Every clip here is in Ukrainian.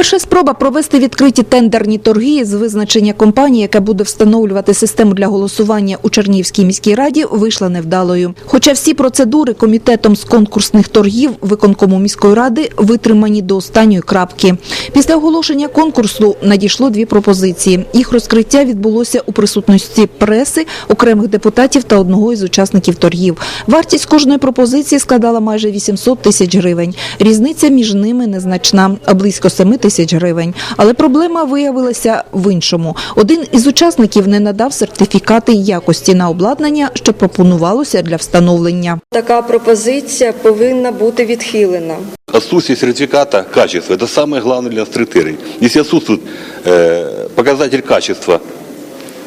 Перша спроба провести відкриті тендерні торги з визначення компанії, яка буде встановлювати систему для голосування у Чернігівській міській раді, вийшла невдалою. Хоча всі процедури комітетом з конкурсних торгів виконкому міської ради витримані до останньої крапки. Після оголошення конкурсу надійшло дві пропозиції. Їх розкриття відбулося у присутності преси, окремих депутатів та одного із учасників торгів. Вартість кожної пропозиції складала майже 800 тисяч гривень. Різниця між ними незначна, а близько 7 тисяч гривень. Але проблема виявилася в іншому. Один із учасників не надав сертифікати якості на обладнання, що пропонувалося для встановлення. Така пропозиція повинна бути відхилена. Отсутствие сертификата качества – это самое главное для нас критерий. Если отсутствует э, показатель качества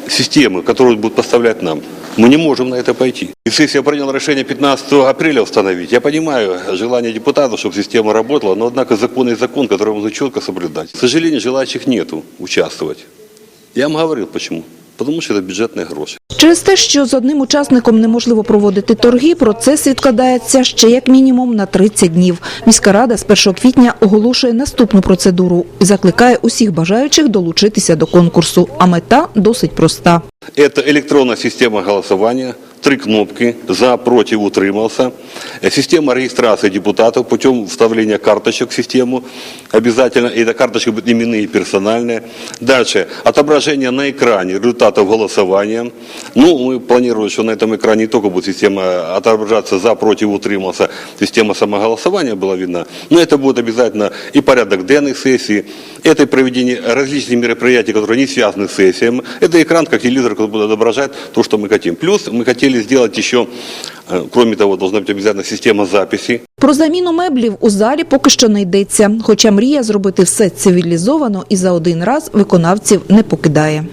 системы, которую будут поставлять нам, мы не можем на это пойти. И сессия приняла решение 15 апреля установить. Я понимаю желание депутатов, чтобы система работала, но однако закон есть закон, который нужно четко соблюдать. К сожалению, желающих нету участвовать. Я вам говорил почему. Потому что это бюджетные гроши. Через те, що з одним учасником неможливо проводити торги, процес відкладається ще як мінімум на 30 днів. Міська рада з 1 квітня оголошує наступну процедуру і закликає усіх бажаючих долучитися до конкурсу. А мета досить проста. Это электронная система голосования, три кнопки, за, против, утримался. Э, Система регистрации депутатов путем вставления карточек в систему обязательно. И эта карточка будет именные и персональные. Дальше, отображение на экране результатов голосования. Ну, мы планируем, что на этом экране не только будет система отображаться за, против, утримался, система самоголосования была видна, но это будет обязательно и порядок денных сессий, это и проведение различных мероприятий, которые не связаны с сессией. Это экран, как телевизор, который будет отображать то, что мы хотим. Плюс мы хотели сделать еще, э, кроме того, должна быть обязательно система записи. Про заміну меблів у залі поки що не йдеться. Хоча мрія зробити все цивілізовано і за один раз виконавців не покидає.